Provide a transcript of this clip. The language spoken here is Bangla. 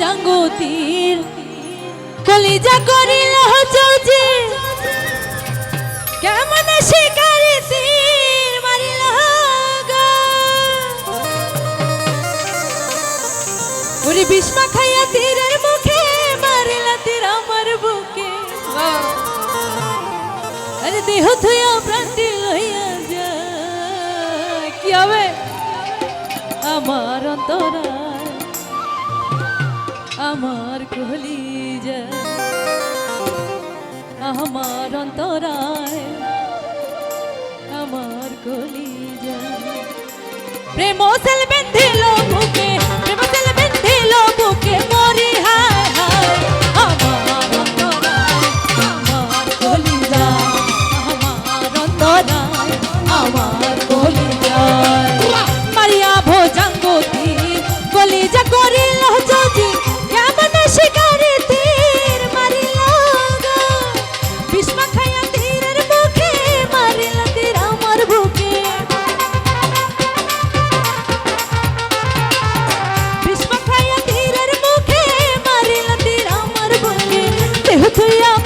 জাঙ্গুতির কলিজা করিল চৌজি কেমন শিকারি তীর মারিল। ওরে বিষ্মা খাইয়া তীরের মুখে মারিল তীর আমার বুকে। আরে দেহ থুয়া প্রাণটি লইয়া যা। কি হবে? আমার অন্তরায় আমার কলিজা আমার অন্তরায় আমার কলিজা প্রেম সেল বেঁধিল দেহ